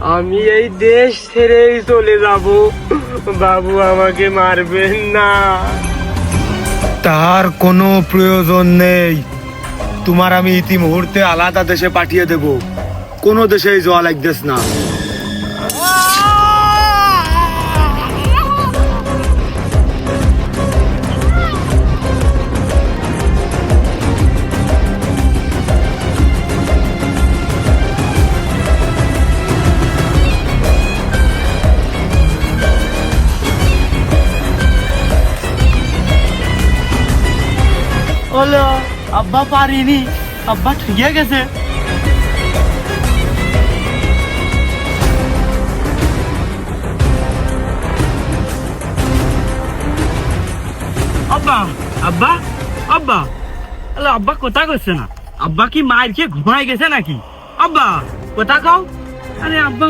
আমি এই দেশ ছেড়েই চলে যাব। বাবু আমাকে মারবেন না। তার কোনো প্রয়োজন নেই। তোমার আমি ইতি মুহূর্তে আলাদা দেশে পাঠিয়ে দেব। কোনো দেশেই জল একদেশ না। হলো আব্বা পারিনি, আব্বা ঠিকই গেছে। আব্বা আব্বা আব্বা আরে আব্বা কোথা করছে না। আব্বা কি মায়ের খেয়ে ঘুমায় গেছে নাকি? আব্বা, কোথা খাও আরে আব্বা